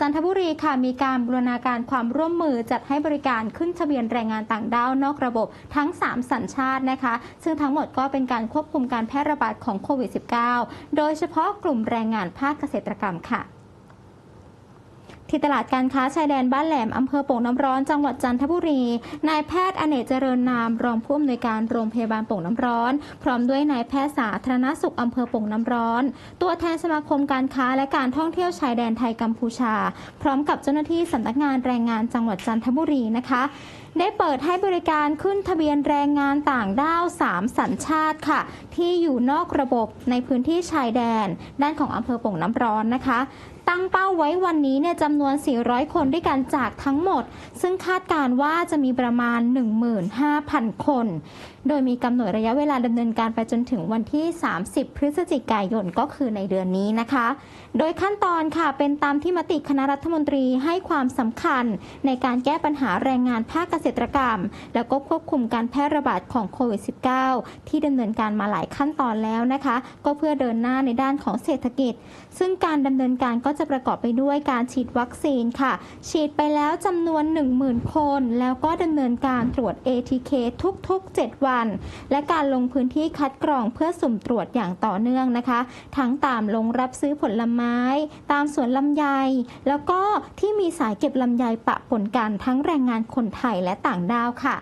จันทบุรีค่ะมีการบูรณาการความร่วมมือจัดให้บริการขึ้นทะเบียนแรงงานต่างด้าวนอกระบบทั้ง 3 สัญชาตินะคะ ซึ่งทั้งหมดก็เป็นการควบคุมการแพร่ระบาดของโควิด -19 โดยเฉพาะกลุ่มแรงงานภาคเกษตรกรรมค่ะ ที่ตลาดการค้าชายแดนบ้านแหลม อำเภอโป่งน้ำร้อน จังหวัดจันทบุรี นายแพทย์อเนกเจริญนาม รองผู้อำนวยการโรงพยาบาลโป่งน้ำร้อน พร้อมด้วยนายแพทย์สาธารณสุขอำเภอโป่งน้ำร้อน ตัวแทนสมาคมการค้าและการท่องเที่ยวชายแดนไทยกัมพูชา พร้อมกับเจ้าหน้าที่สำนักงานแรงงานจังหวัดจันทบุรีนะคะได้เปิดให้บริการขึ้นทะเบียนแรงงานต่างด้าว 3 สัญชาติค่ะ ที่อยู่นอกระบบในพื้นที่ชายแดน ด้านของอำเภอโป่งน้ำร้อนนะคะ ตั้งเป้าไว้วันนี้เนี่ยจำนวน 400 คนด้วยกันจากทั้งหมด ซึ่งคาดการณ์ว่าจะมีประมาณ 15,000 คน โดยมีกำหนดระยะเวลาดำเนินการไปจนถึงวันที่ 30 พฤศจิกายนก็คือในเดือนนี้นะคะ โดยขั้นตอนค่ะเป็นตามที่มติคณะรัฐมนตรีให้ความสำคัญ ในการแก้ปัญหาแรงงานภาคเกษตรกรรม แล้วก็ควบคุมการแพร่ระบาดของโควิด -19 ที่ดำเนินการมาหลายขั้นตอนแล้วนะคะ ก็เพื่อเดินหน้าในด้านของเศรษฐกิจ ซึ่งการดำเนินการก็จะประกอบไปด้วยการฉีดวัคซีนค่ะ ฉีดไปแล้วจำนวน 10,000 คน แล้วก็ดำเนินการตรวจ ATK ทุกๆ 7 วัน และการลงพื้นที่คัดกรองเพื่อสุ่มตรวจอย่างต่อเนื่องนะคะ ทั้งตามลงรับซื้อผลไม้ ตามสวนลำไย แล้วก็ที่มีสายเก็บลำไยปะปนกันทั้งแรงงานคนไทยและต่างด้าวค่ะ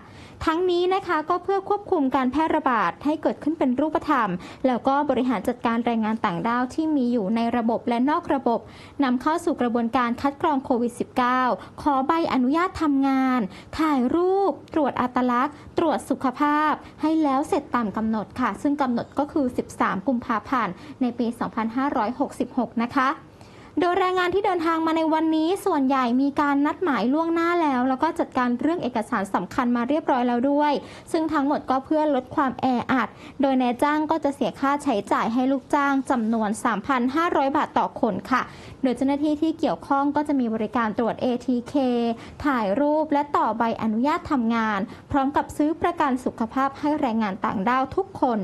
ทั้งนี้นะคะก็เพื่อควบคุมการแพร่ระบาดให้เกิดขึ้นเป็นรูปธรรม แล้วก็บริหารจัดการแรงงานต่างด้าวที่มีอยู่ในระบบและนอกระบบนำเข้าสู่กระบวนการคัดกรองโควิด -19 ขอใบอนุญาตทำงาน ถ่ายรูป ตรวจอัตลักษณ์ ตรวจสุขภาพ ให้แล้วเสร็จตามกำหนดค่ะ ซึ่งกำหนดก็คือ 13 กุมภาพันธ์ในปี 2566 นะคะ โดยแรงงานที่เดินทางมาในวันนี้ส่วนใหญ่มีการนัดหมายล่วงหน้าแล้ว แล้วก็จัดการเรื่องเอกสารสำคัญมาเรียบร้อยแล้วด้วย ซึ่งทั้งหมดก็เพื่อลดความแออัด โดยนายจ้างก็จะเสียค่าใช้จ่ายให้ลูกจ้างจำนวน 3,500 บาทต่อคนค่ะ โดยเจ้าหน้าที่ที่เกี่ยวข้องก็จะมีบริการตรวจ ATK ถ่ายรูปและต่อใบอนุญาตทำงาน พร้อมกับซื้อประกันสุขภาพให้แรงงานต่างด้าวทุกคน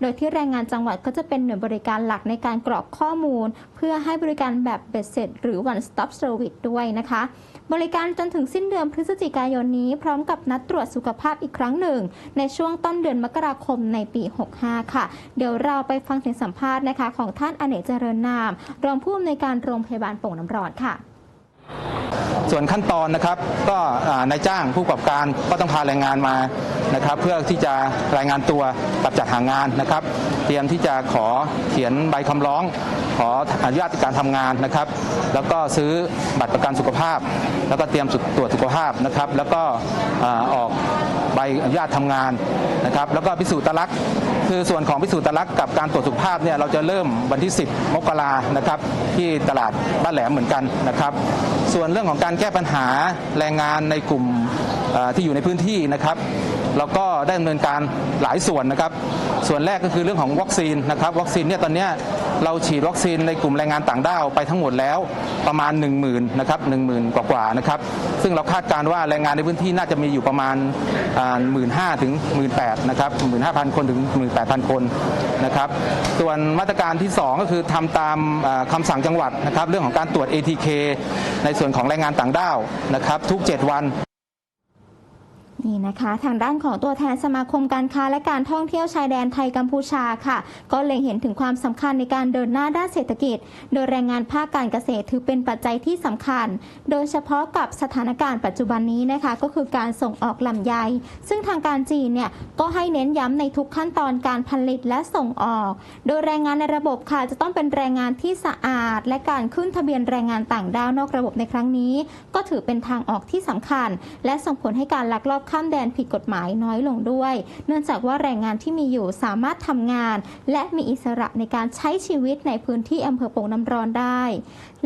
โดยที่แรงงานจังหวัดก็จะเป็นหน่วยบริการหลักในการกรอกข้อมูล เพื่อให้บริการแบบเบ็ดเสร็จ หรือ one stop service ด้วยนะคะ บริการจนถึงสิ้นเดือนพฤศจิกายนนี้ พร้อมกับนัดตรวจสุขภาพอีกครั้งหนึ่ง ในช่วงต้นเดือนมกราคมในปี 65 ค่ะ เดี๋ยวเราไปฟังเสียงสัมภาษณ์นะคะ ของท่านอเนกเจริญนาม รองผู้อำนวยการโรงพยาบาลโป่งน้ำร้อนค่ะส่วนขั้นตอนนะครับก็นายจ้างผู้ประกอบการก็ต้องพาแรงงานมา นะครับ เพื่อที่จะรายงานตัวกับจัดหางานนะครับ เตรียมที่จะขอเขียนใบคำร้อง ขออนุญาตการทำงานนะครับ แล้วก็ซื้อบัตรประกันสุขภาพ แล้วก็เตรียมตรวจสุขภาพนะครับ แล้วก็ออกใบอนุญาตทำงานนะครับ แล้วก็พิสูจน์ตลักษณ์คือส่วนของพิสูจน์ตลักษณ์กับการตรวจสุขภาพเนี่ยเราจะเริ่มวันที่ 10 มกรานะครับ ที่ตลาดบ้านแหลมเหมือนกันนะครับ ส่วนเรื่องของการแก้ปัญหาแรงงานในกลุ่มที่อยู่ในพื้นที่นะครับ เราก็ได้ดำเนินการหลายส่วนนะครับ ส่วนแรกก็คือเรื่องของวัคซีนนะครับ วัคซีนเนี่ยตอนนี้เราฉีดวัคซีนในกลุ่มแรงงานต่างด้าวไปทั้งหมดแล้วประมาณ 1 0,000นะครับ1 0,000กว่าๆนะครับ ซึ่งเราคาดการณ์ว่าแรงงานในพื้นที่น่าจะมีอยู่ประมาณหมื่นห้าถึงหมื่นแปดนะครับหมื่นห้าพันคนถึงหมื่นแปดพันคนนะครับ ส่วนมาตรการที่ 2 ก็คือทำตามเอ่อคำสั่งจังหวัดนะครับ เรื่องของการตรวจ ATK ในส่วนของแรงงานต่างด้าวนะครับ ทุก 7 วัน นี่นะคะ ทางด้านของตัวแทนสมาคมการค้าและการท่องเที่ยวชายแดนไทยกัมพูชาค่ะ ก็เล็งเห็นถึงความสำคัญในการเดินหน้าด้านเศรษฐกิจ โดยแรงงานภาคการเกษตรถือเป็นปัจจัยที่สำคัญ โดยเฉพาะกับสถานการณ์ปัจจุบันนี้นะคะ ก็คือการส่งออกลำไย ซึ่งทางการจีนเนี่ยก็ให้เน้นย้ำในทุกขั้นตอนการผลิตและส่งออก โดยแรงงานในระบบค่ะจะต้องเป็นแรงงานที่สะอาด และการขึ้นทะเบียนแรงงานต่างด้าวนอกระบบในครั้งนี้ ก็ถือเป็นทางออกที่สำคัญ และส่งผลให้การลักลอบข้ามแดนผิดกฎหมายน้อยลงด้วย เนื่องจากว่าแรงงานที่มีอยู่สามารถทำงาน และมีอิสระในการใช้ชีวิตในพื้นที่อำเภอโป่งน้ำร้อนได้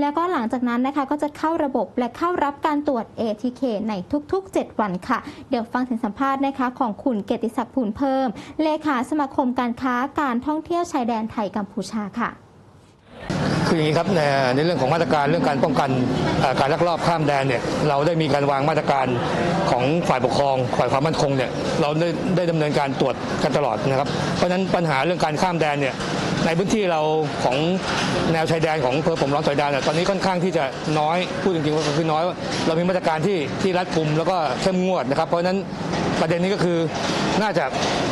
แล้วก็หลังจากนั้นนะคะก็จะเข้าระบบและเข้ารับการตรวจ ATK ในทุก ๆ 7 วันค่ะ เดี๋ยวฟังเสียงสัมภาษณ์นะคะ ของคุณเกติศักดิ์ภูลเพิ่ม เลขาสมาคมการค้าการท่องเที่ยวชายแดนไทยกัมพูชาค่ะ คืออย่างนี้ครับในเรื่องของมาตรการเรื่องการป้องกันการลักลอบข้ามแดนเนี่ยเราได้มีการวางมาตรการของฝ่ายปกครองฝ่ายความมั่นคงเนี่ยเราได้ได้ดำเนินการตรวจกันตลอดนะครับ เพราะฉะนั้นปัญหาเรื่องการข้ามแดนเนี่ยในพื้นที่เราของแนวชายแดนของอำเภอผมร้อนสอยดาวเนี่ยตอนนี้ค่อนข้างที่จะน้อยพูดจริงๆว่าคือน้อย เรามีมาตรการที่ที่รัดกุมแล้วก็เข้มงวดนะครับ เพราะฉะนั้นประเด็นนี้ก็คือน่าจะ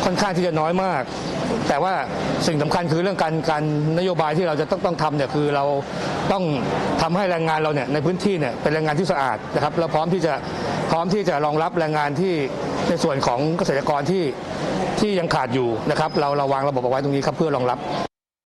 ค่อนข้างที่จะน้อยมาก แต่ว่าสิ่งสำคัญคือเรื่องการการนโยบายที่เราจะต้องต้องทำเนี่ยคือเราต้องทำให้แรงงานเราเนี่ยในพื้นที่เนี่ยเป็นแรงงานที่สะอาดนะครับแล้วพร้อมที่จะพร้อมที่จะรองรับแรงงานที่ในส่วนของเกษตรกรที่ที่ยังขาดอยู่นะครับ เราเราวางระบบเอาไว้ตรงนี้ครับเพื่อรองรับ